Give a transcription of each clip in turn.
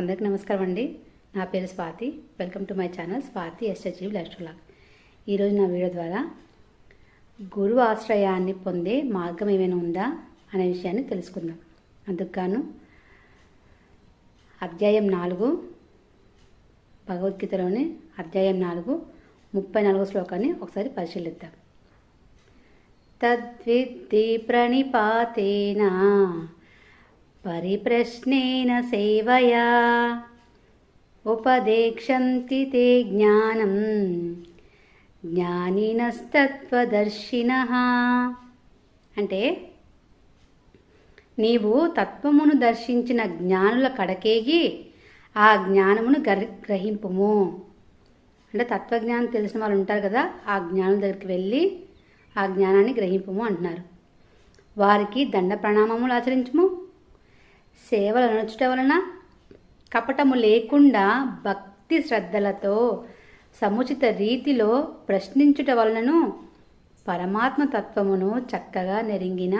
అందరికీ నమస్కారం అండి. నా పేరు Swathi. Welcome to my channel Swathi S H G life log. ఈరోజు నా వీడియో ద్వారా గురువు ఆశ్రయాన్ని పొందే మార్గం ఏమైనా ఉందా అనే విషయాన్ని తెలుసుకుందాం. అందుకు గాను అధ్యాయం నాలుగు భగవద్గీతలోని అధ్యాయం నాలుగు ముప్పై నాలుగో శ్లోకాన్ని ఒకసారి పరిశీలిద్దాం. తద్విద్ధి ప్రణిపాతేనా పరిప్రశ్నేన సేవయా. ఉపదేక్షంతి తే జ్ఞానం. జ్ఞానినస్తత్వదర్శిన. అంటే నీవు తత్వమును దర్శించిన జ్ఞానుల కడకేగి ఆ జ్ఞానమును గర్ గ్రహింపుము. అంటే తత్వజ్ఞానం తెలిసిన వాళ్ళు ఉంటారు కదా ఆ జ్ఞానం దగ్గరికి వెళ్ళి ఆ జ్ఞానాన్ని గ్రహింపుము అంటున్నారు. వారికి దండ ప్రణామములు ఆచరించుము సేవలు నడుచుట వలన కపటము లేకుండా భక్తి శ్రద్ధలతో సముచిత రీతిలో ప్రశ్నించుట వలనను పరమాత్మ తత్వమును చక్కగా నెరింగిన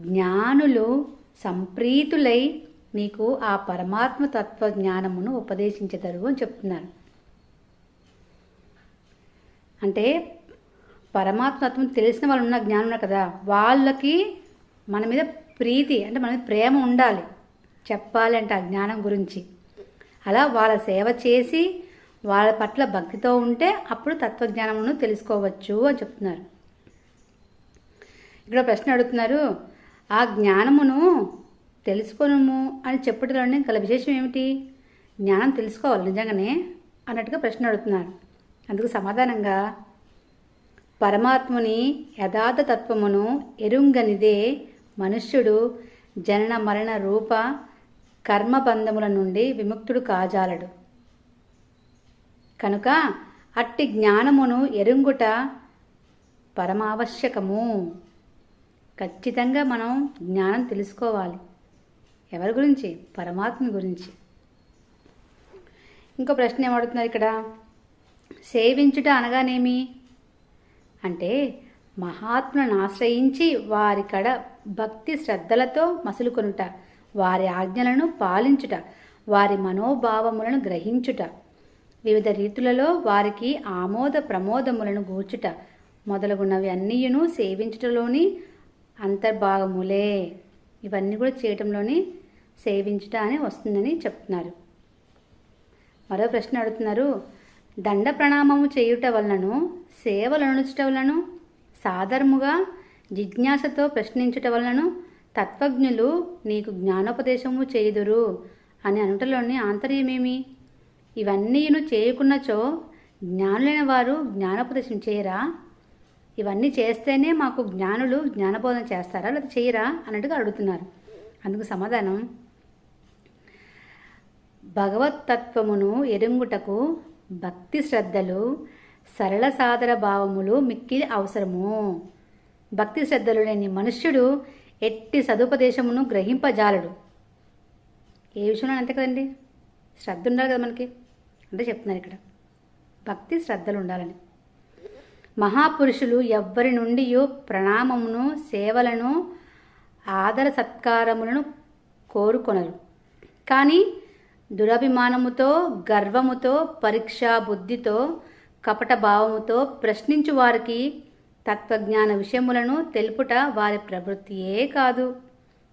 జ్ఞానులు సంప్రీతులై నీకు ఆ పరమాత్మ తత్వ జ్ఞానమును ఉపదేశించదరు అని చెప్తున్నారు. అంటే పరమాత్మత్వం తెలిసిన వాళ్ళు ఉన్న జ్ఞానం ఉన్నారు కదా వాళ్ళకి మన మీద ప్రీతి అంటే మన మీద ప్రేమ ఉండాలి. చెప్పాలంటే ఆ జ్ఞానం గురించి. అలా వాళ్ళ సేవ చేసి వాళ్ళ పట్ల భక్తితో ఉంటే అప్పుడు తత్వజ్ఞానమును తెలుసుకోవచ్చు అని చెప్తున్నారు. ఇక్కడ ప్రశ్న అడుగుతున్నారు ఆ జ్ఞానమును తెలుసుకోనుము అని చెప్పడంలోనే గల విశేషం ఏమిటి? జ్ఞానం తెలుసుకోవాలి నిజంగానే అన్నట్టుగా ప్రశ్న అడుగుతున్నారు. అందుకు సమాధానంగా పరమాత్ముని యథార్థ తత్వమును ఎరుంగనిదే మనుష్యుడు జనన మరణ రూప కర్మబంధముల నుండి విముక్తుడు కాజాలడు. కనుక అట్టి జ్ఞానమును ఎరుంగుట పరమావశ్యకము. ఖచ్చితంగా మనం జ్ఞానం తెలుసుకోవాలి. ఎవరి గురించి? పరమాత్మ గురించి. ఇంకో ప్రశ్న ఏమడుతున్నారు ఇక్కడ? సేవించుట అనగానేమి? అంటే మహాత్ములను ఆశ్రయించి వారి కడ భక్తి శ్రద్ధలతో మసులుకొనుట. వారి ఆజ్ఞలను పాలించుట వారి మనోభావములను గ్రహించుట. వివిధ రీతులలో వారికి ఆమోద ప్రమోదములను గూర్చుట. మొదలగున్నవి అన్నీయును సేవించుటలోని అంతర్భాగములే. ఇవన్నీ కూడా చేయటంలోని సేవించుట అని వస్తుందని చెప్తున్నారు. మరో ప్రశ్న అడుగుతున్నారు. దండ ప్రణామము చేయుట వలనను సేవలు అనుచుట వలన సాధారణముగా జిజ్ఞాసతో ప్రశ్నించుట వలనను తత్వజ్ఞులు నీకు జ్ఞానోపదేశము చేయుదురు అని అనుటలోని ఆంతర్యమేమి? ఇవన్నీను చేయకున్నచో జ్ఞానులైన వారు జ్ఞానోపదేశం చేయరా? ఇవన్నీ చేస్తేనే మాకు జ్ఞానులు జ్ఞానబోధన చేస్తారా లేదా చేయరా అన్నట్టుగా అడుగుతున్నారు. అందుకు సమాధానం. భగవత్తత్వమును ఎరుంగుటకు భక్తి శ్రద్ధలు సరళ సాదర భావములు మిక్కిలి అవసరము. భక్తి శ్రద్ధలు లేని మనుష్యుడు ఎట్టి సదుపదేశమును గ్రహింపజాలడు. ఏ విషయంలో అంతే కదండి? శ్రద్ధ ఉండాలి కదా మనకి. అంటే చెప్తున్నారు ఇక్కడ. భక్తి శ్రద్ధలు ఉండాలని. మహాపురుషులు ఎవ్వరి నుండి ప్రణామమును సేవలను ఆదర సత్కారములను కోరుకొనరు. కానీ దురభిమానముతో గర్వముతో పరీక్షా బుద్ధితో కపట భావముతో ప్రశ్నించు వారికి తత్వజ్ఞాన విషయములను తెలుపుట వారి ప్రవృత్తియే కాదు.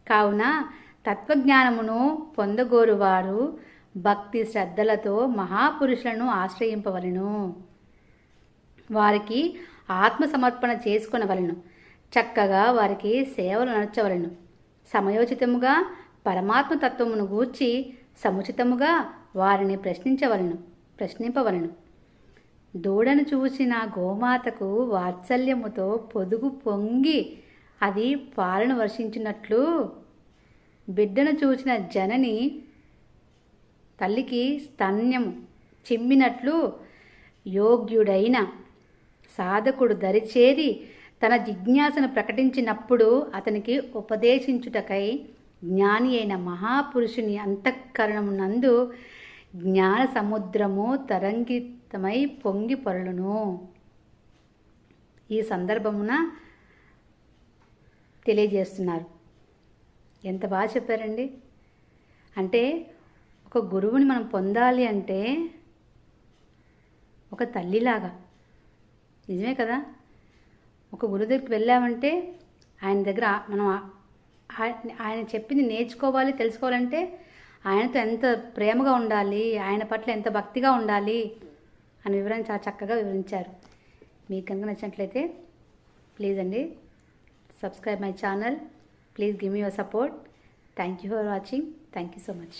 కావున తత్వజ్ఞానమును పొందగోరువారు భక్తి శ్రద్ధలతో మహాపురుషులను ఆశ్రయింపవలను. వారికి ఆత్మ సమర్పణ చక్కగా వారికి సేవలు నడచవలను. సమయోచితముగా పరమాత్మ తత్వమును గూర్చి సముచితముగా వారిని ప్రశ్నించవలను ప్రశ్నింపవలను. దూడను చూసిన గోమాతకు వాత్సల్యముతో పొదుగు పొంగి అది పాలను వర్షించినట్లు. బిడ్డను చూసిన జనని తల్లికి స్తన్యం చిమ్మినట్లు యోగ్యుడైన సాధకుడు దరిచేరి తన జిజ్ఞాసను ప్రకటించినప్పుడు అతనికి ఉపదేశించుటకై జ్ఞాని అయిన మహాపురుషుని అంతఃకరణమునందు జ్ఞాన సముద్రము తరంగి తరంగితమై పొంగి పొరలును. ఈ సందర్భమున తెలియజేస్తున్నారు. ఎంత బాగా చెప్పారండి? అంటే ఒక గురువుని మనం పొందాలి అంటే ఒక తల్లిలాగా. నిజమే కదా? ఒక గురువు దగ్గరికి వెళ్ళామంటే ఆయన దగ్గర మనం ఆయన చెప్పింది నేర్చుకోవాలి తెలుసుకోవాలంటే ఆయనతో ఎంత ప్రేమగా ఉండాలి ఆయన పట్ల ఎంత భక్తిగా ఉండాలి అని వివరణ చాలా చక్కగా వివరించారు. మీకు కనుక నచ్చినట్లయితే ప్లీజ్ అండి subscribe my channel please give me your support thank you for watching thank you so much